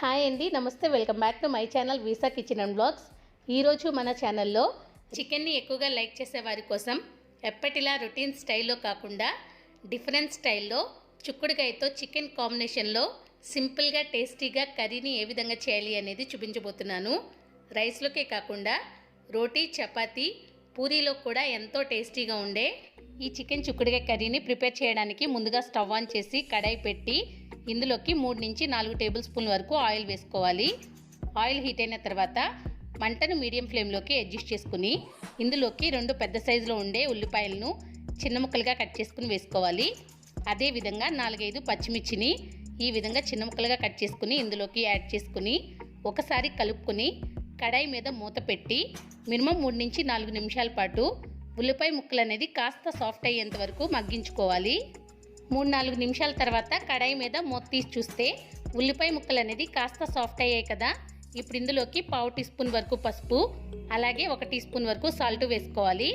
Hi అండి నమస్తే. Welcome back to my channel visa kitchen and blogs. ఈరోజు మన ఛానల్లో చికెన్ని ఎక్కువగా లైక్ చేసే వారి కోసం ఎప్పటిలా రొటీన్ స్టైల్లో కాకుండా డిఫరెంట్ స్టైల్లో చుక్కుడుకాయతో చికెన్ కాంబినేషన్లో సింపుల్గా టేస్టీగా కర్రీని ఏ విధంగా చేయాలి అనేది చూపించబోతున్నాను. రైస్లోకే కాకుండా రోటీ చపాతీ పూరీలో కూడా ఎంతో టేస్టీగా ఉండే ఈ చికెన్ చుక్కుడుకాయ కర్రీని ప్రిపేర్ చేయడానికి ముందుగా స్టవ్ ఆన్ చేసి కడాయి పెట్టి ఇందులోకి మూడు నుంచి నాలుగు టేబుల్ స్పూన్ వరకు ఆయిల్ వేసుకోవాలి. ఆయిల్ హీట్ అయిన తర్వాత మంటను మీడియం ఫ్లేమ్లోకి అడ్జస్ట్ చేసుకుని ఇందులోకి రెండు పెద్ద సైజులో ఉండే ఉల్లిపాయలను చిన్న ముక్కలుగా కట్ చేసుకుని వేసుకోవాలి. అదేవిధంగా నాలుగైదు పచ్చిమిర్చిని ఈ విధంగా చిన్న ముక్కలుగా కట్ చేసుకుని ఇందులోకి యాడ్ చేసుకుని ఒకసారి కలుపుకొని కడాయి మీద మూత పెట్టి మినిమం మూడు నుంచి నాలుగు నిమిషాల పాటు ఉల్లిపాయ ముక్కలు అనేది కాస్త సాఫ్ట్ అయ్యేంత వరకు మగ్గించుకోవాలి. మూడు నాలుగు నిమిషాల తర్వాత కడాయి మీద మూత తీసి చూస్తే ఉల్లిపాయ ముక్కలు అనేది కాస్త సాఫ్ట్ అయ్యాయి కదా. ఇప్పుడు ఇందులోకి పావు టీ స్పూన్ వరకు పసుపు అలాగే ఒక టీ స్పూన్ వరకు సాల్ట్ వేసుకోవాలి.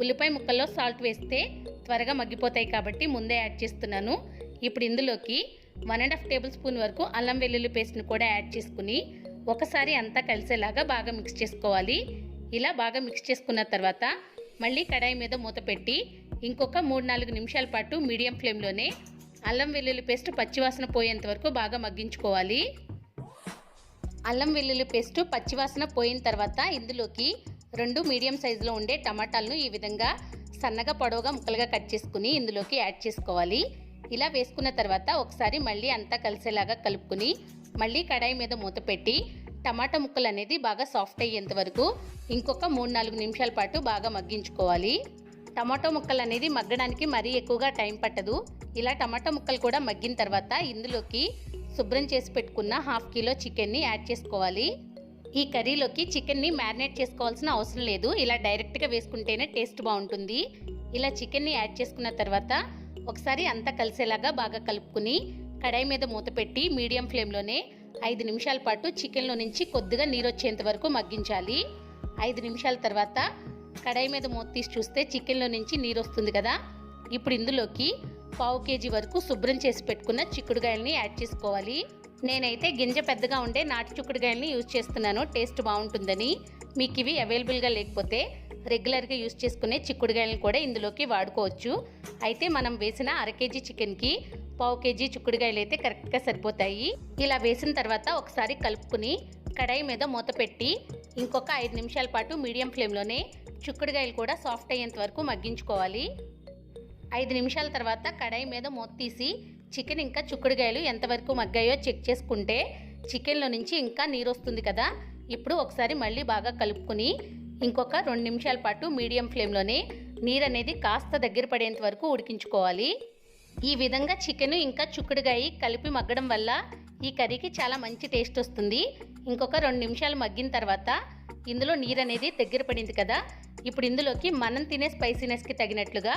ఉల్లిపాయ ముక్కల్లో సాల్ట్ వేస్తే త్వరగా మగ్గిపోతాయి కాబట్టి ముందే యాడ్ చేస్తున్నాను. ఇప్పుడు ఇందులోకి one and half tablespoon వరకు అల్లం వెల్లుల్లి పేస్ట్ని కూడా యాడ్ చేసుకుని ఒకసారి అంతా కలిసేలాగా బాగా మిక్స్ చేసుకోవాలి. ఇలా బాగా మిక్స్ చేసుకున్న తర్వాత మళ్ళీ కడాయి మీద మూత పెట్టి ఇంకొక మూడు నాలుగు నిమిషాల పాటు మీడియం ఫ్లేమ్లోనే అల్లం వెల్లుల్లి పేస్ట్ పచ్చివాసన పోయేంత వరకు బాగా మగ్గించుకోవాలి. అల్లం వెల్లుల్లి పేస్ట్ పచ్చివాసన పోయిన తర్వాత ఇందులోకి రెండు మీడియం సైజులో ఉండే టమాటాలను ఈ విధంగా సన్నగా పొడవుగా ముక్కలుగా కట్ చేసుకుని ఇందులోకి యాడ్ చేసుకోవాలి. ఇలా వేసుకున్న తర్వాత ఒకసారి మళ్ళీ అంతా కలిసేలాగా కలుపుకుని మళ్ళీ కడాయి మీద మూత పెట్టి టమాటా ముక్కలు అనేది బాగా సాఫ్ట్ అయ్యేంత వరకు ఇంకొక మూడు నాలుగు నిమిషాల పాటు బాగా మగ్గించుకోవాలి. టమాటో ముక్కలు అనేది మగ్గడానికి మరీ ఎక్కువగా టైం పట్టదు. ఇలా టమాటా ముక్కలు కూడా మగ్గిన తర్వాత ఇందులోకి శుభ్రం చేసి పెట్టుకున్న హాఫ్ కిలో చికెన్ని యాడ్ చేసుకోవాలి. ఈ కర్రీలోకి చికెన్ని మ్యారినేట్ చేసుకోవాల్సిన అవసరం లేదు. ఇలా డైరెక్ట్గా వేసుకుంటేనే టేస్ట్ బాగుంటుంది. ఇలా చికెన్ని యాడ్ చేసుకున్న తర్వాత ఒకసారి అంతా కలిసేలాగా బాగా కలుపుకుని కడాయి మీద మూత పెట్టి మీడియం ఫ్లేమ్లోనే ఐదు నిమిషాల పాటు చికెన్లో నుంచి కొద్దిగా నీరు వచ్చేంత వరకు మగ్గించాలి. ఐదు నిమిషాల తర్వాత కడాయి మీద మూత తీసి చూస్తే చికెన్లో నుంచి నీరు వస్తుంది కదా? ఇప్పుడు ఇందులోకి పావు కేజీ వరకు శుభ్రం చేసి పెట్టుకున్న చిక్కుడుగాయల్ని యాడ్ చేసుకోవాలి. నేనైతే గింజ పెద్దగా ఉండే నాటు చిక్కుడుగాయల్ని యూజ్ చేస్తున్నాను. టేస్ట్ బాగుంటుందని. మీకు ఇవి అవైలబుల్గా లేకపోతే రెగ్యులర్గా యూజ్ చేసుకునే చిక్కుడుగాయలను కూడా ఇందులోకి వాడుకోవచ్చు. అయితే మనం వేసిన అర కేజీ చికెన్కి పావు కేజీ చిక్కుడుగాయలు అయితే కరెక్ట్గా సరిపోతాయి. ఇలా వేసిన తర్వాత ఒకసారి కలుపుకుని కడాయి మీద మూత పెట్టి ఇంకొక ఐదు నిమిషాల పాటు మీడియం ఫ్లేమ్లోనే చిక్కుడుగాయలు కూడా సాఫ్ట్ అయ్యేంత వరకు మగ్గించుకోవాలి. ఐదు నిమిషాల తర్వాత కడాయి మీద మూత తీసి చికెన్ ఇంకా చిక్కుడుగాయలు ఎంతవరకు మగ్గాయో చెక్ చేసుకుంటే చికెన్లో నుంచి ఇంకా నీరు వస్తుంది కదా. ఇప్పుడు ఒకసారి మళ్ళీ బాగా కలుపుకుని ఇంకొక రెండు నిమిషాల పాటు మీడియం ఫ్లేమ్లోనే నీరు అనేది కాస్త దగ్గర పడేంత వరకు ఉడికించుకోవాలి. ఈ విధంగా చికెన్ ఇంకా చిక్కుడుగాయ కలిపి మగ్గడం వల్ల ఈ కర్రీకి చాలా మంచి టేస్ట్ వస్తుంది. ఇంకొక రెండు నిమిషాలు మగ్గిన తర్వాత ఇందులో నీరు అనేది దగ్గర పడింది కదా. ఇప్పుడు ఇందులోకి మనం తినే స్పైసీనెస్కి తగినట్లుగా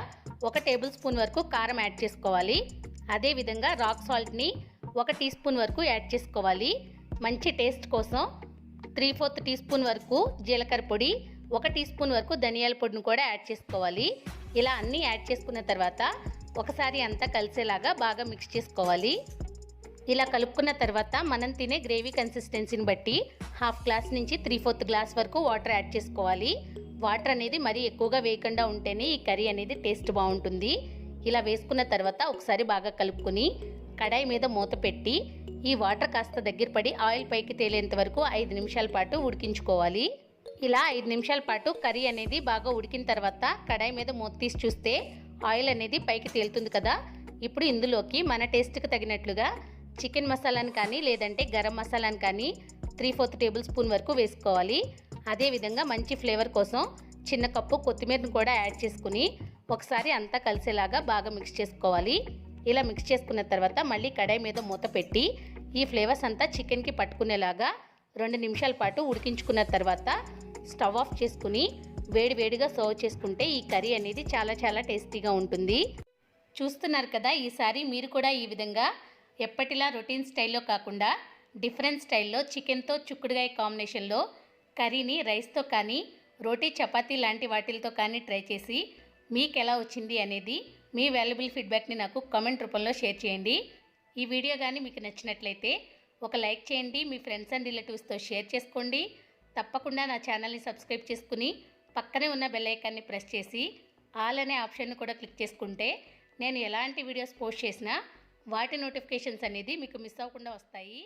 ఒక టేబుల్ స్పూన్ వరకు కారం యాడ్ చేసుకోవాలి. అదేవిధంగా రాక్ సాల్ట్ని ఒక టీ స్పూన్ వరకు యాడ్ చేసుకోవాలి. మంచి టేస్ట్ కోసం త్రీ ఫోర్త్ టీ స్పూన్ వరకు జీలకర్ర పొడి ఒక టీ స్పూన్ వరకు ధనియాల పొడిని కూడా యాడ్ చేసుకోవాలి. ఇలా అన్నీ యాడ్ చేసుకున్న తర్వాత ఒకసారి అంతా కలిసేలాగా బాగా మిక్స్ చేసుకోవాలి. ఇలా కలుపుకున్న తర్వాత మనం తినే గ్రేవీ కన్సిస్టెన్సీని బట్టి హాఫ్ గ్లాస్ నుంచి త్రీ ఫోర్త్ గ్లాస్ వరకు వాటర్ యాడ్ చేసుకోవాలి. వాటర్ అనేది మరీ ఎక్కువగా వేయకుండా ఉంటేనే ఈ కర్రీ అనేది టేస్ట్ బాగుంటుంది. ఇలా వేసుకున్న తర్వాత ఒకసారి బాగా కలుపుకుని కడాయి మీద మూత పెట్టి ఈ వాటర్ కాస్త దగ్గర పడి ఆయిల్ పైకి తేలేంత వరకు ఐదు నిమిషాల పాటు ఉడికించుకోవాలి. ఇలా ఐదు నిమిషాల పాటు కర్రీ అనేది బాగా ఉడికిన తర్వాత కడాయి మీద మూత తీసి చూస్తే ఆయిల్ అనేది పైకి తేలుతుంది కదా. ఇప్పుడు ఇందులోకి మన టేస్ట్కి తగినట్లుగా చికెన్ మసాలాని కానీ లేదంటే గరం మసాలాని కానీ త్రీ ఫోర్త్ టేబుల్ స్పూన్ వరకు వేసుకోవాలి. అదేవిధంగా మంచి ఫ్లేవర్ కోసం చిన్న కప్పు కొత్తిమీరను కూడా యాడ్ చేసుకుని ఒకసారి అంతా కలిసేలాగా బాగా మిక్స్ చేసుకోవాలి. ఇలా మిక్స్ చేసుకున్న తర్వాత మళ్ళీ కడాయి మీద మూత పెట్టి ఈ ఫ్లేవర్స్ అంతా చికెన్కి పట్టుకునేలాగా రెండు నిమిషాల పాటు ఉడికించుకున్న తర్వాత స్టవ్ ఆఫ్ చేసుకుని వేడివేడిగా సర్వ్ చేసుకుంటే ఈ కర్రీ అనేది చాలా చాలా టేస్టీగా ఉంటుంది. చూస్తున్నారు కదా ఈసారి మీరు కూడా ఈ విధంగా ఎప్పటిలా రొటీన్ స్టైల్లో కాకుండా డిఫరెంట్ స్టైల్లో చికెన్తో చుక్కుడుగాయ కాంబినేషన్లో కర్రీని రైస్తో కానీ రోటీ చపాతీ లాంటి వాటిలతో కానీ ట్రై చేసి మీకు ఎలా వచ్చింది అనేది మీ వాల్యుబుల్ ఫీడ్బ్యాక్ని నాకు కామెంట్ రూపంలో షేర్ చేయండి. ఈ వీడియో కానీ మీకు నచ్చినట్లయితే ఒక లైక్ చేయండి మీ ఫ్రెండ్స్ అండ్ రిలేటివ్స్తో షేర్ చేసుకోండి. తప్పకుండా నా ఛానల్ని సబ్స్క్రైబ్ చేసుకుని పక్కనే ఉన్న బెల్ ఐకాన్ని ప్రెస్ చేసి ఆల్ అనే ఆప్షన్ని కూడా క్లిక్ చేసుకుంటే నేను ఎలాంటి వీడియోస్ పోస్ట్ చేసినా వాటి నోటిఫికేషన్స్ అనేది మీకు మిస్ అవ్వకుండా వస్తాయి.